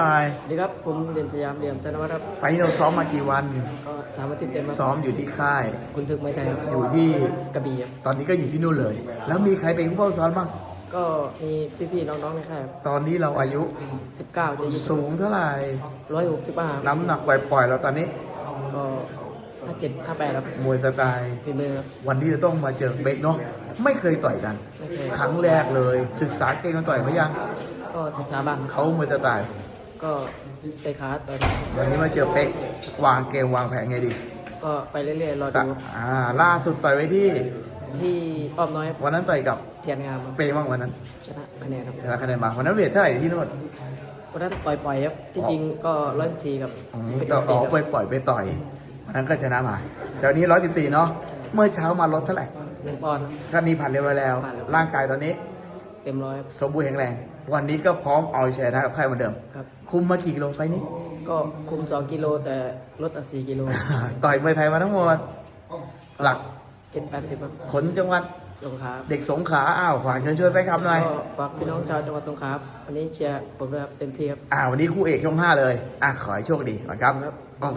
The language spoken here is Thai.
ใช่สวัสดีครับผมเด่นสยามเหลี่ยมธนวัฒน์ครับไฟล์เราซ้อมมากี่วัน ก็สามอาทิตย์เต็มครับซ้อมอยู่ที่ค่าย คุณศึกไม่ไทยครับอยู่ที่ กระบี่ครับตอนนี้ก็อยู่ที่นู่นเลย แล้วมีใครเป็นผู้เฝ้าซ้อมบ้าง ก็มีพี่ๆน้องๆในค่ายตอนนี้เราอายุสิบเก้าจะยี่สิบสูงเท่าไหร่ ร้อยหกสิบห้าน้ำหนักปล่อยๆเราตอนนี้ ก็ห้าเจ็ดห้าแปดครับมวยสไตล์ ฝีมือครับวันนี้จะต้องมาเจอเบกเนาะ ไม่เคยต่อยกัน ไม่เคยครั้งแรกเลย ศึกษาเก่งกันต่อยเขายัง ก็ศึกษาบ้างเขามวยสไตล์ ก็เตะขาต่อยวันนี้มาเจอเป๊กวางเกมวางแผนไงดีก็ไปเรื่อยๆรอแต่ดูอ่าล่าสุดต่อยไว้ที่ที่อ้อมน้อยครับวันนั้นต่อยกับเทียนงามครับเปย์บ้างวันนั้นชนะคะแนนครับชนะคะแนนมาวันนั้นเวทเท่าไหร่ที่นู่นวันนั้นต่อยปล่อยครับที่จริงก็ร้อยสี่กับอืมเป็นต่อปีอ๋อครับไปปล่อยไปต่อยวันนั้นก็ชนะมาแต่วันนี้ร้อยสิบสี่เนาะเมื่อเช้ามาลดเท่าไหร่หนึ่งปอนด์ครับก็นี่ผ่านเรียบร้อยแล้วผ่านแล้วร่างกายตอนนี้ เต็มร้อยครับ สมบูรณ์แข็งแรง วันนี้ก็พร้อมเอาชนะกับใครเหมือนเดิม ครับ คุมมากี่กิโลไฟล์นี้ ก็คุมสองกิโลแต่ลดอะสี่กิโลต่อยมวยไทยมาทั้งหมด หลักเจ็ดแปดสิบครับขนจังหวัด สงขลาเด็กสงขลาอ้าวฝากเชิญช่วยแฟนคลับหน่อย ก็ฝากพี่น้องชาวจังหวัดสงขลาครับวันนี้เชียร์ผมด้วยครับเต็มที่ครับ อ่าวันนี้คู่เอกช่องห้าเลย อะขอให้โชคดีก่อนครับ ครับ โอเค